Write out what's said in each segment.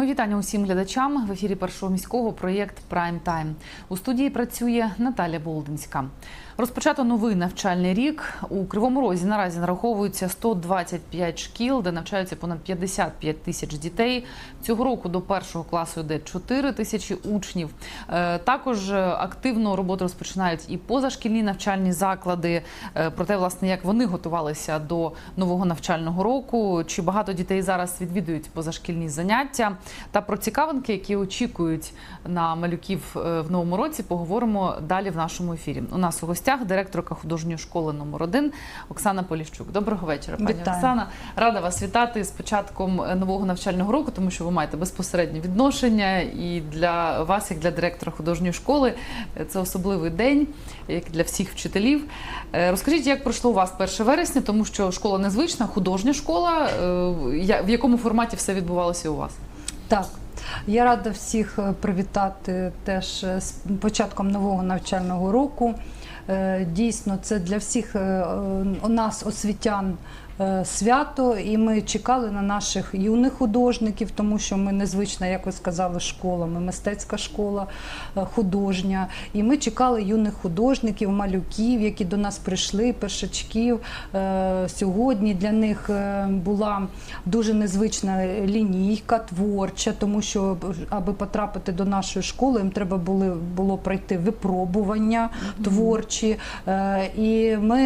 Мої вітання усім глядачам в ефірі першого міського проєкт Прайм Тайм. У студії працює Наталя Болдинська. Розпочато новий навчальний рік. У Кривому Розі наразі нараховується 125 шкіл, де навчаються понад 55 тисяч дітей. Цього року до першого класу йде 4 тисячі учнів. Е, Також е, активно роботу розпочинають і позашкільні навчальні заклади. Е, Про те, власне, як вони готувалися до нового навчального року, чи багато дітей зараз відвідують позашкільні заняття, та про цікавинки, які очікують на малюків в новому році, поговоримо далі в нашому ефірі. У нас у гостях директорка художньої школи номер 1 Оксана Поліщук. Доброго вечора, пані Вітаю. Оксана. Рада вас вітати з початком нового навчального року, тому що ви маєте безпосереднє відношення, і для вас, як для директора художньої школи, це особливий день, як для всіх вчителів. Е, Розкажіть, як пройшло у вас 1 вересня, тому що школа незвична, художня школа. Е, В якому форматі все відбувалося у вас? Так, я рада всіх е, привітати теж з початком нового навчального року. Е, Дійсно, це для всіх е, е, нас освітян. Е, Свято, і ми чекали на наших юних художників, тому що ми незвична, як ви сказали, школа, ми мистецька школа е, художня. І ми чекали юних художників, малюків, які до нас прийшли, першачків. Е, Сьогодні для них була дуже незвична лінійка творча, тому що аби потрапити до нашої школи, їм треба були, було пройти випробування творчі. І ми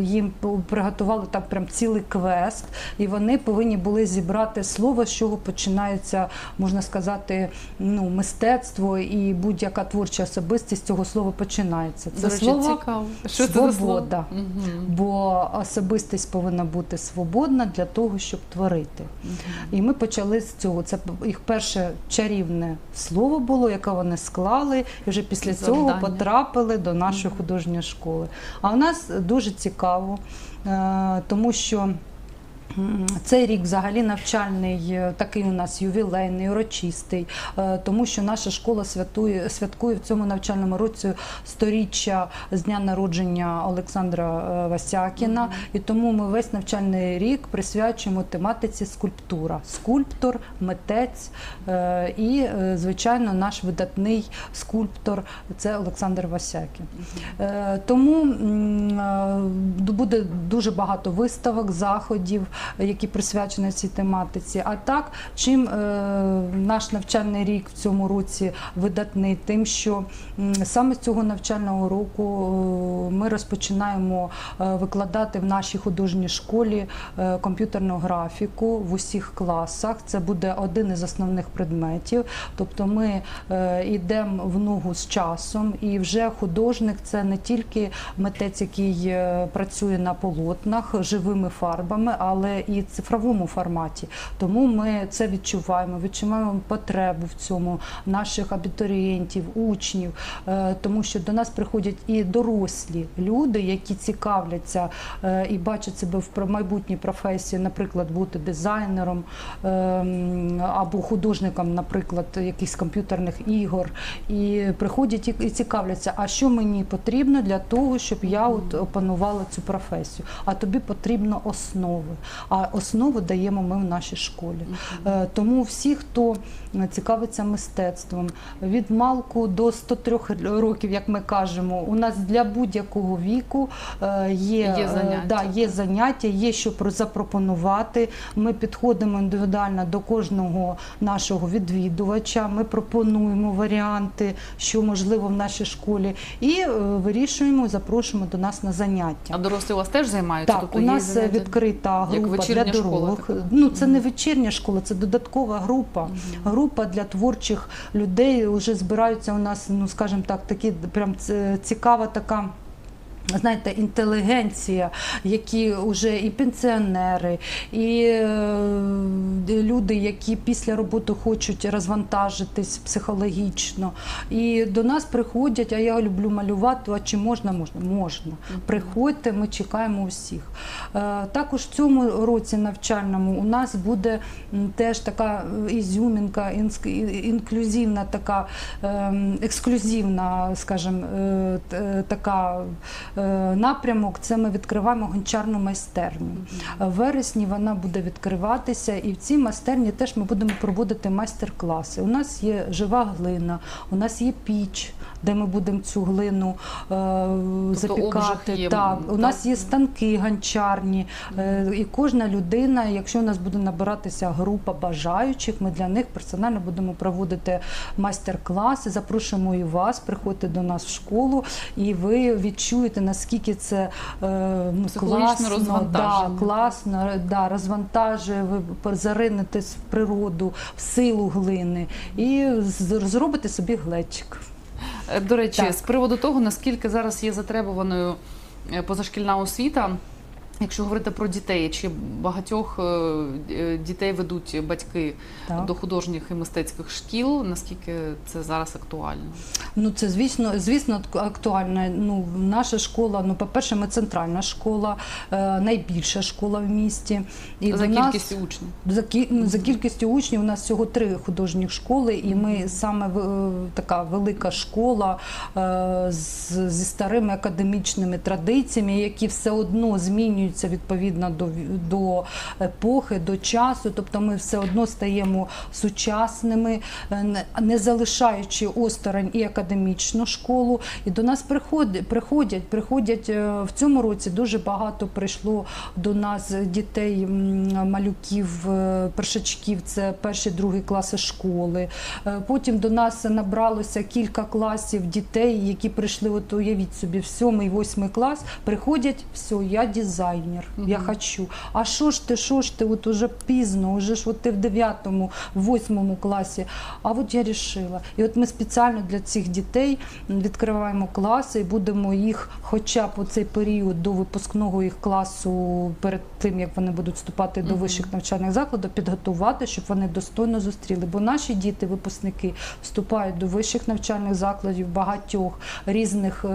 їм приготували так прям цілий квест, і вони повинні були зібрати слово, з чого починається, можна сказати, ну, мистецтво і будь-яка творча особистість цього слова починається. Це речі, слово цікаво. Що це за слово? свобода. Бо особистість повинна бути свободна для того, щоб творити. І ми почали з цього. Це їх перше чарівне слово було, яке вони склали, і вже після цього Завдання. потрапили до нашої художньої школи. А у нас дуже цікаво, тому що. Цей рік взагалі навчальний, е, такий у нас ювілейний, урочистий, е, тому що наша школа святує, святкує в цьому навчальному році сторіччя з дня народження Олександра е, Васякіна. І тому ми весь навчальний рік присвячуємо тематиці скульптура. Скульптор, митець і, звичайно, наш видатний скульптор це Олександр Васякін. Е, Тому е, буде дуже багато виставок, заходів, які присвячені цій тематиці. А так, чим е, наш навчальний рік в цьому році видатний, тим, що саме з цього навчального року е, ми розпочинаємо е, викладати в нашій художній школі комп'ютерну графіку в усіх класах. Це буде один із основних предметів. Тобто ми йдемо в ногу з часом, і вже художник це не тільки митець, який працює на полотнах живими фарбами, але і цифровому форматі. Тому ми це відчуваємо, відчуваємо потребу в цьому наших абітурієнтів, учнів, е, тому що до нас приходять і дорослі люди, які цікавляться е, і бачать себе в майбутній професії, наприклад, бути дизайнером ем, або художником, наприклад, якихось комп'ютерних ігор, і приходять і цікавляться, а що мені потрібно для того, щоб я от опанувала цю професію. А тобі потрібно основи. А основу даємо ми в нашій школі. Е, Тому всі, хто цікавиться мистецтвом, від малку до 103 років, як ми кажемо, у нас для будь-якого віку е, є, Є е, заняття, да, є заняття, є що про- запропонувати. Ми підходимо індивідуально до кожного нашого відвідувача. Ми пропонуємо варіанти, що можливо в нашій школі, і вирішуємо, запрошуємо до нас на заняття. А дорослі у вас теж займаються? Так, Тобто у нас заняття? відкрита Як група для школа Ну це не вечірня школа, це додаткова група. Група для творчих людей. Вже збираються у нас, ну скажімо так, такі прям цікава така. Знаєте, інтелігенція, які вже і пенсіонери, і е, люди, які після роботи хочуть розвантажитись психологічно. І до нас приходять, а я люблю малювати, а чи можна? Можна. Можна. Приходьте, ми чекаємо усіх. Е, Також в цьому році навчальному у нас буде теж така е, ізюмінка, інклюзивна, така ем, ексклюзивна, скажімо, така напрямок. Це ми відкриваємо гончарну майстерню. В вересні вона буде відкриватися, і в цій майстерні теж ми будемо проводити майстер-класи. У нас є жива глина, у нас є піч, де ми будемо цю глину е, запікати. обжиг є, так, у так? нас є станки гончарні, е, і кожна людина, якщо у нас буде набиратися група бажаючих, ми для них персонально будемо проводити майстер-класи. Запрошуємо і вас, приходьте до нас в школу, і ви відчуєте, наскільки це ну, класно, да, класно, да, розвантажує, ви заринетесь в природу, в силу глини і зробите собі глечик. Е, До речі, Так. з приводу того, наскільки зараз є затребуваною е, позашкільна освіта. Якщо говорити про дітей, чи багатьох е, е, дітей ведуть батьки Так. до художніх і мистецьких шкіл, наскільки це зараз актуально? Ну це звісно, звісно, актуально. Ну наша школа. Ну, по-перше, ми центральна школа, е, найбільша школа в місті. І За нас- кількістю учнів. За, кі- ну, за кількістю учнів у нас всього три художніх школи, і ми саме в- така велика школа зі старими академічними традиціями, які все одно змінюються відповідно до, до епохи, до часу. Тобто ми все одно стаємо сучасними, е, не- залишаючи осторонь і академічну школу. І до нас приходять, приходять, приходять е, в цьому році дуже багато прийшло до нас дітей, малюків, е, першачків. Це перші, другі класи школи. Потім до нас набралося кілька класів дітей, які прийшли. От уявіть собі, в сьомий, восьмий клас приходять, все, я дизайнер, я хочу. А що ж ти, що ж ти? От уже пізно, уже ж от ти в дев'ятому, в восьмому класі. А от я рішила. І от ми спеціально для цих дітей відкриваємо класи і будемо їх, хоча б у цей період до випускного їх класу, перед тим як вони будуть вступати до вищих навчальних закладів, підготувати, щоб вони достойно зустріли. Бо наші діти, випускники, вступають до вищих навчальних закладів багатьох різних, е,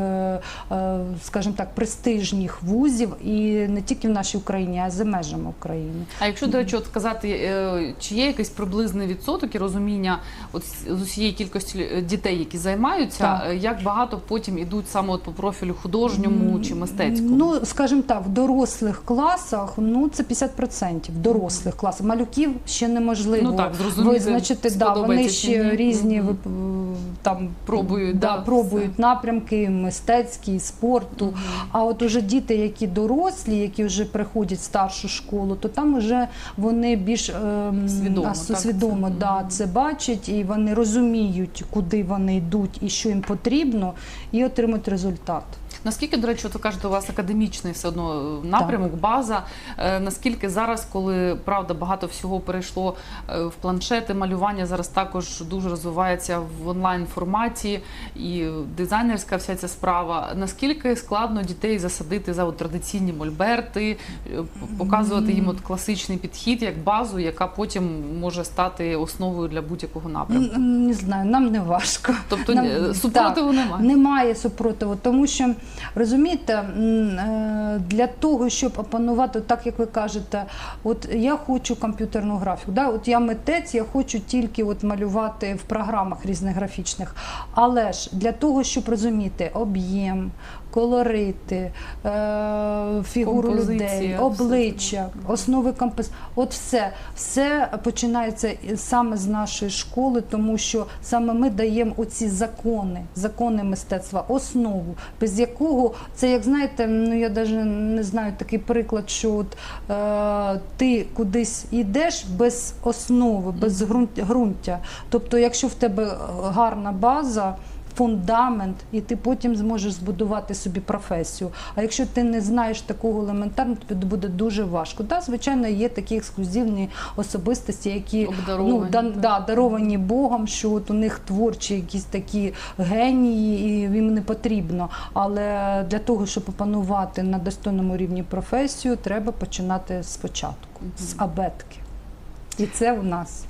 е, скажімо так, престижних вузів, і не тільки в нашій Україні, а й за межами України. А якщо, до речі, от сказати, е, чи є якийсь приблизний відсоток і розуміння от з- усієї кількості дітей, які займаються, Так. як багато потім ідуть саме от по профілю художньому чи мистецькому? Ну, скажімо так, в дорослих класах ну це 50% дорослих класах. Малюків ще неможливо Ну так, визначити. Да, вони ще ні. різні Мгм. вип- там Пробують, да, да, пробують напрямки мистецькі, спорту. Мгм. А от уже діти, які дорослі, які вже приходять в старшу школу, то там вже вони більш ем, Свідомо, ас- так, це. да, це бачать, і вони розуміють, куди вони йдуть і що їм потрібно, і отримують результат. Наскільки, до речі, от ви кажете, у вас академічний все одно е, напрямок, база. Е, Наскільки зараз, коли правда багато всього перейшло е, в планшети, малювання зараз також дуже розвивається в онлайн форматі і дизайнерська вся ця справа. Наскільки складно дітей засадити за от традиційні мольберти, показувати їм от класичний підхід як базу, яка потім може стати основою для будь-якого напрямку? Не знаю, нам не важко. Тобто Нам- супротиву немає. Немає супротиву, тому що розумієте, е, для того, щоб опанувати, так як ви кажете, от я хочу комп'ютерну графіку. Да? От я митець, я хочу тільки от малювати в програмах різних графічних. Але ж для того, щоб розуміти об'єм, колорити, е, фігуру Композиція, людей, обличчя, основи композ... От все, все починається саме з нашої школи, тому що саме ми даємо оці закони, закони мистецтва, основу, без якого це, як знаєте, ну я навіть не знаю такий приклад, що от е, ти кудись йдеш без основи, без ґрунт- ґрунтя. Тобто, якщо в тебе гарна база. Фундамент, і ти потім зможеш збудувати собі професію. А якщо ти не знаєш такого елементарно, тобі буде дуже важко. Да, звичайно, є такі ексклюзивні особистості, які ну, да, да, даровані Богом, що от у них творчі якісь такі генії, і їм не потрібно. Але для того, щоб опанувати на достойному рівні професію, треба починати спочатку, з абетки. І це в нас.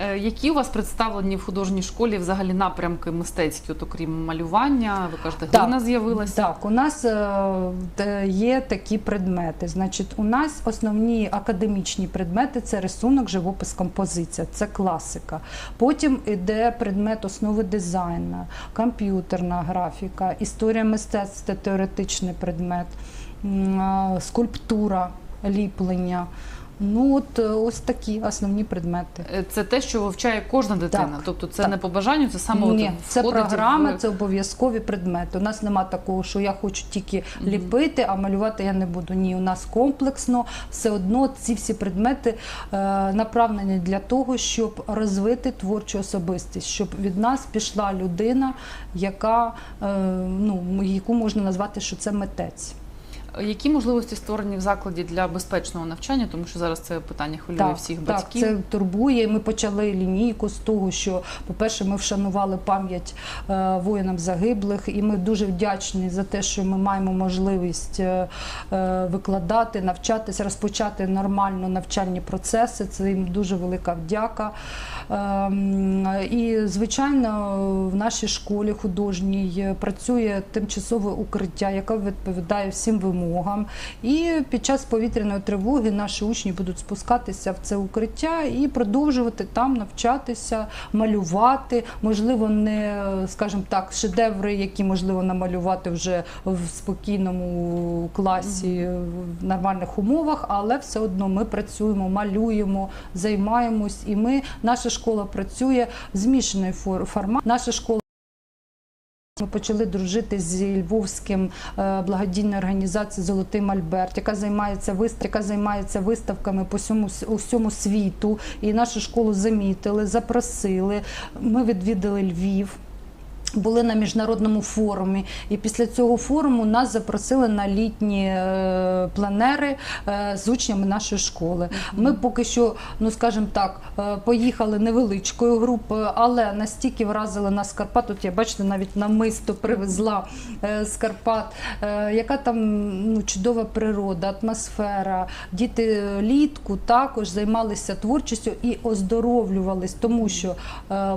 Е, Які у вас представлені в художній школі взагалі напрямки мистецькі, от окрім малювання? Ви кажете, глина з'явилася. Так, у нас е, є такі предмети. Значить, у нас основні академічні предмети це рисунок, живопис, композиція, це класика. Потім йде предмет основи дизайну, комп'ютерна графіка, історія мистецтва, теоретичний предмет, е, скульптура, ліплення. Ну от е, ось такі основні предмети. Е, Це те, що вивчає кожна дитина. Так, тобто це так. не по бажанню, це саме Ні, от це програма, в- це обов'язкові предмети. У нас нема такого, що я хочу тільки Мгм. ліпити, а малювати я не буду. Ні, у нас комплексно все одно ці всі предмети е, направлені для того, щоб розвити творчу особистість, щоб від нас пішла людина, яка е, ну яку можна назвати, що це митець. Які можливості створені в закладі для безпечного навчання, тому що зараз це питання хвилює всіх так, батьків. це турбує. Ми почали лінійку з того, що, по-перше, ми вшанували пам'ять е, воїнам загиблих, і ми дуже вдячні за те, що ми маємо можливість е, е, викладати, навчатися, розпочати нормально навчальні процеси. Це їм дуже велика вдяка. Ем, І, звичайно, в нашій школі художній працює тимчасове укриття, яке відповідає всім вимогам. І під час повітряної тривоги наші учні будуть спускатися в це укриття і продовжувати там навчатися, малювати. Можливо, не, скажімо так, шедеври, які можливо намалювати вже в спокійному класі, в нормальних умовах, але все одно ми працюємо, малюємо, займаємось, і ми, наша школа працює в змішаний формат. Наша школа. Ми почали дружити з львовським е, благодійною організацією Золотий Мальберт, яка займається вистав, яка займається виставками по всьому всьому світу. І нашу школу замітили, запросили. Ми відвідали Львів. Були на міжнародному форумі, і після цього форуму нас запросили на літні е, пленери е, з учнями нашої школи. Ми поки що, ну скажімо так, е, поїхали невеличкою групою, але настільки вразили нас Карпат. Тут я бачите, навіть намисто привезла з Карпат, яка там ну, чудова природа, атмосфера. Діти літку також займалися творчістю і оздоровлювались, тому що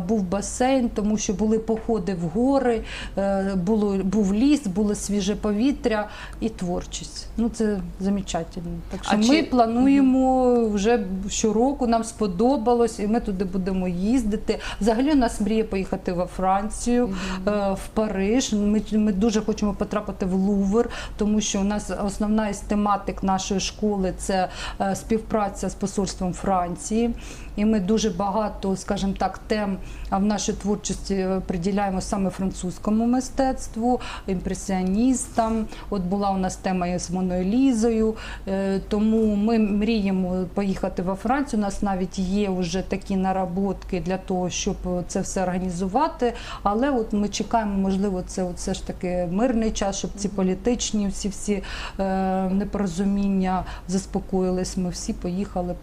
був басейн, тому що були походи в гори, е, було, був ліс, було свіже повітря і творчість. Ну це замечательно. Так що А ми чи- плануємо вже щороку, нам сподобалось, і ми туди будемо їздити. Взагалі у нас мріє поїхати во Францію, е, в Париж. Ми, ми дуже хочемо потрапити в Лувр, тому що у нас основна із тематик нашої школи це е, співпраця з посольством Франції. І ми дуже багато, скажімо так, тем в нашій творчості приділяємо саме французькому мистецтву, імпресіоністам. От була у нас тема із Моною Лізою. Е, Тому ми мріємо поїхати во Францію. У нас навіть є вже такі наработки для того, щоб це все організувати. Але от ми чекаємо, можливо, це от все ж таки мирний час, щоб ці політичні всі всі е, непорозуміння заспокоїлись. Ми всі поїхали б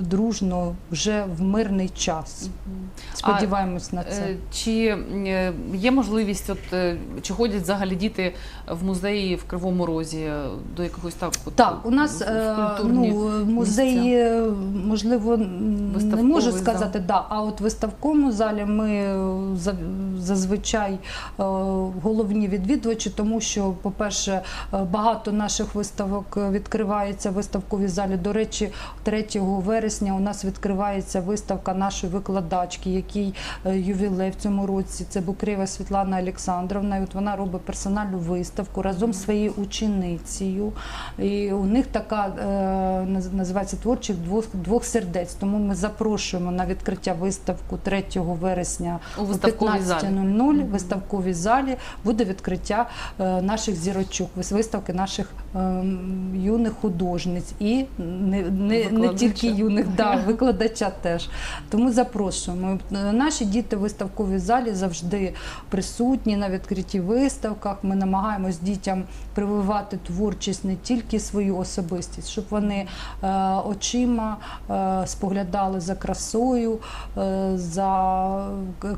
дружно вже в мирний час. Сподіваємось на це. Е, Чи є можливість, от е, чи ходять взагалі діти в музеї в Кривому Розі е, до якогось так? От, Так, у нас е, культурні ну, музеї, е, можливо, не можу сказати, да. а от в виставковому залі ми зазвичай головні відвідувачі, тому що, по-перше, багато наших виставок відкривається в виставковій залі. До речі, 3 вересня у нас відкривається виставка нашої викладачки, який ювілей в цьому році. Це Букреєва Світлана Олександровна. І от вона робить персональну виставку разом з своєю ученицею. І у них така е, називається творчих двох, двох сердець. Тому ми запрошуємо на відкриття виставку 3 вересня у о виставковій залі? 15.00 в виставковій залі буде відкриття е, наших зірочок, вис- виставки наших юних художниць і не, не, не тільки юних, да, викладача теж. Тому запрошуємо. Наші діти в виставковій залі завжди присутні на відкритті виставках. Ми намагаємось дітям прививати творчість не тільки свою особистість, щоб вони е, очима е, споглядали за красою, е, за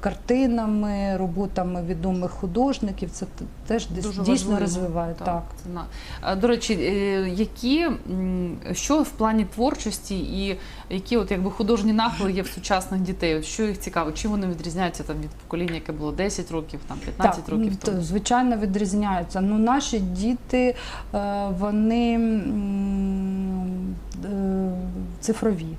картинами, роботами відомих художників. Це теж Дуже дійсно важливо. розвиває. Так. А, До речі, е, які що в плані творчості і які от якби художні нахили є в сучасних дітей? Що їх цікаво? Чим вони відрізняються там від покоління, яке було 10 років, там 15 Так, років ну, тому? звичайно, відрізняються. Ну, наші діти, е, вони е, цифрові.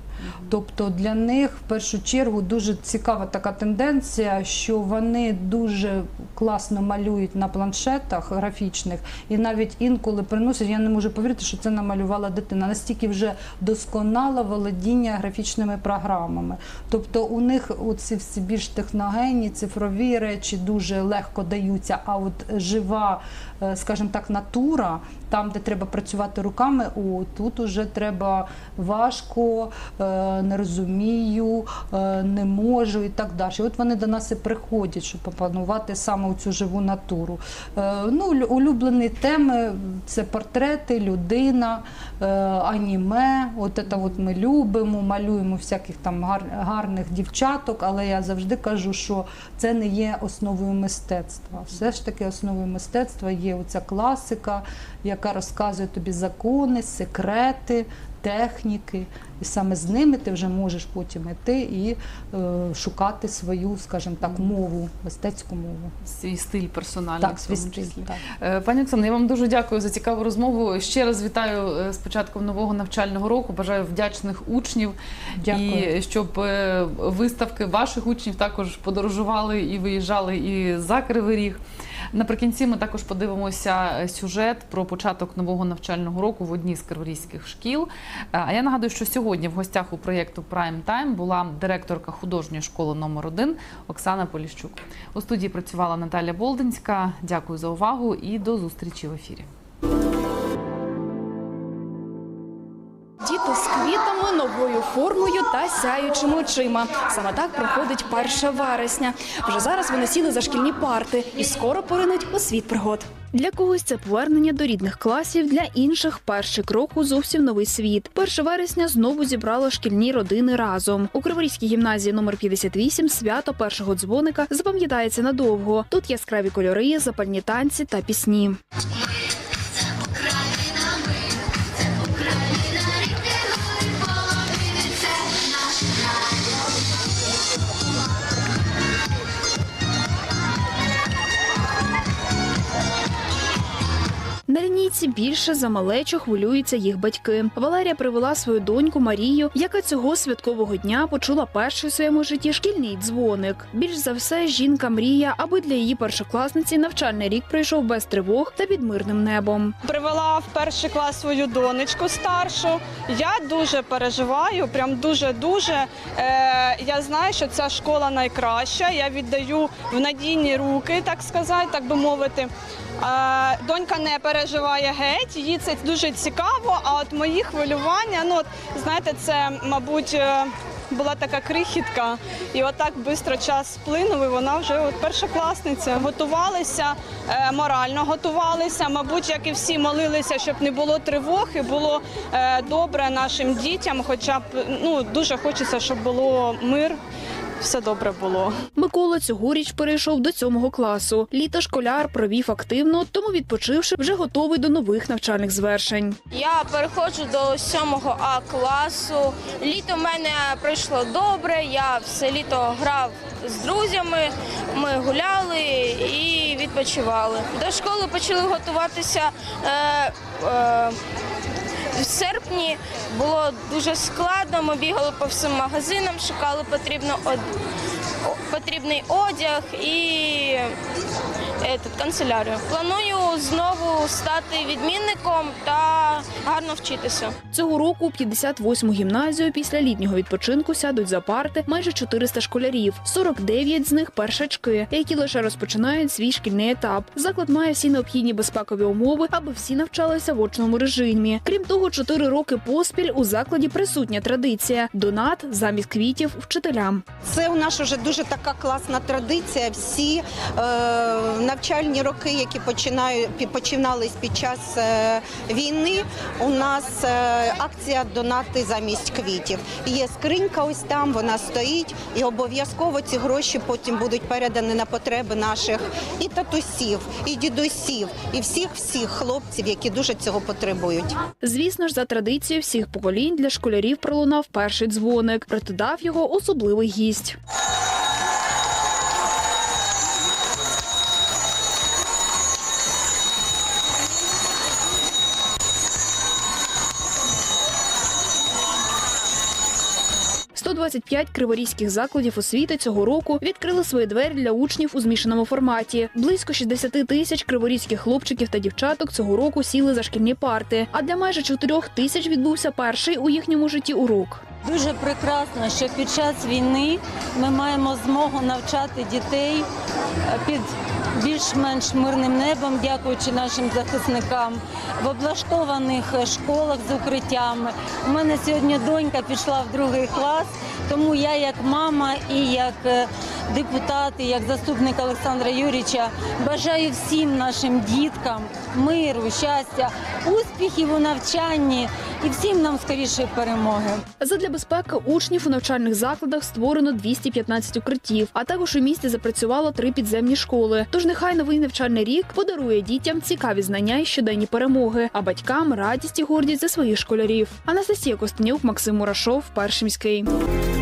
Тобто для них в першу чергу дуже цікава така тенденція, що вони дуже класно малюють на планшетах графічних, і навіть інколи приносять. Я не можу повірити, що це намалювала дитина. Настільки вже досконало володіння графічними програмами. Тобто у них оці всі більш техногенні, цифрові речі дуже легко даються. А от жива, е, скажімо так, натура, там, де треба працювати руками, о, тут уже треба важко, е, не розумію, е, не можу і так далі. От вони до нас і приходять, щоб опанувати саме цю живу натуру. Е, Ну, улюблені теми це портрети, людина, е, аніме. От це от ми любимо, малюємо всяких там гарних дівчаток, але я завжди кажу, що це не є основою мистецтва. Все ж таки основою мистецтва є оця класика, яка розказує тобі закони, секрети, техніки. І саме з ними ти вже можеш потім йти і е, шукати свою, скажімо так, мову, мистецьку мову. Свій стиль персональний. Так, в свій стиль. числі. Так. Е, Пані Оксано, я вам дуже дякую за цікаву розмову. Ще раз вітаю е, з початком нового навчального року. Бажаю вдячних учнів Дякую. і щоб е, виставки ваших учнів також подорожували і виїжджали і за Кривий Ріг. Наприкінці ми також подивимося сюжет про початок нового навчального року в одній з криворізьких шкіл. Е, А я нагадую, що сьогодні в гостях у проєкту Прайм Тайм була директорка художньої школи номер 1 Оксана Поліщук. У студії працювала Наталя Болдинська. Дякую за увагу і до зустрічі в ефірі. Діти з квітами, новою формою та сяючими очима. Саме так проходить 1 вересня. Вже зараз вони сіли за шкільні парти і скоро поринуть у світ пригод. Для когось це повернення до рідних класів, для інших перший крок у зовсім новий світ. 1 вересня знову зібрало шкільні родини разом. У Криворізькій гімназії номер 58 свято першого дзвоника запам'ятається надовго. Тут яскраві кольори, запальні танці та пісні. На більше за малечу хвилюються їх батьки. Валерія привела свою доньку Марію, яка цього святкового дня почула перший у своєму житті шкільний дзвоник. Більш за все, жінка мріє, аби для її першокласниці навчальний рік пройшов без тривог та під мирним небом. Привела в перший клас свою донечку старшу. Я дуже переживаю, прям дуже дуже. Е, я знаю, що ця школа найкраща. Я віддаю в надійні руки, так сказати, так би мовити. Е, донька не переживає геть, їй це дуже цікаво. А от мої хвилювання, ну от знаєте, це мабуть. е, була така крихітка, і отак швидко час сплинув, і вона вже от першокласниця. Готувалися, е, морально готувалися. Мабуть, як і всі молилися, щоб не було тривог і було добре нашим дітям. Хоча б ну дуже хочеться, щоб було мир, все добре було. Микола цьогоріч перейшов до сьомого класу. Літо школяр провів активно, тому відпочивши, вже готовий до нових навчальних звершень. Я переходжу до 7 А класу. Літо в мене пройшло добре. Я все літо грав з друзями. Ми гуляли і відпочивали. До школи почали готуватися. Е, е, в серпні було дуже складно. Ми бігали по всім магазинам, шукали о- потрібний одяг і етот, канцелярію. Планую знову стати відмінником та гарно вчитися. Цього року у 58-му гімназію після літнього відпочинку сядуть за парти майже 400 школярів. 49 з них першачки, які лише розпочинають свій шкільний етап. Заклад має всі необхідні безпекові умови, аби всі навчалися в очному режимі. Крім того, 4 роки поспіль у закладі присутня традиція донат замість квітів вчителям. Це у нас вже дуже така класна традиція. Всі е, навчальні роки, які починають починались під час е, війни, у нас е, акція донати замість квітів. Є скринька, ось там вона стоїть, і обов'язково ці гроші потім будуть передані на потреби наших і татусів, і дідусів, і всіх всіх хлопців, які дуже цього потребують. Звісно ж, за традицією всіх поколінь для школярів пролунав перший дзвоник. Проте його особливий гість. 125 криворізьких закладів освіти цього року відкрили свої двері для учнів у змішаному форматі. Близько 60 тисяч криворізьких хлопчиків та дівчаток цього року сіли за шкільні парти. А для майже 4 тисяч відбувся перший у їхньому житті урок. Дуже прекрасно, що під час війни ми маємо змогу навчати дітей е, під більш-менш мирним небом, дякуючи нашим захисникам, в облаштованих е, школах з укриттями. У мене сьогодні донька пішла в другий клас, тому я як мама і як е, депутат, і як заступник Олександра Юрійовича бажаю всім нашим діткам миру, щастя, успіхів у навчанні і всім нам скорішої перемоги. Задля безпеки учнів у навчальних закладах створено 215 укриттів, а також у місті запрацювало три підземні школи. Тож нехай новий навчальний рік подарує дітям цікаві знання і щоденні перемоги, а батькам радість і гордість за своїх школярів. Анастасія Костенюк, Максим Мурашов, перший міський. Bye.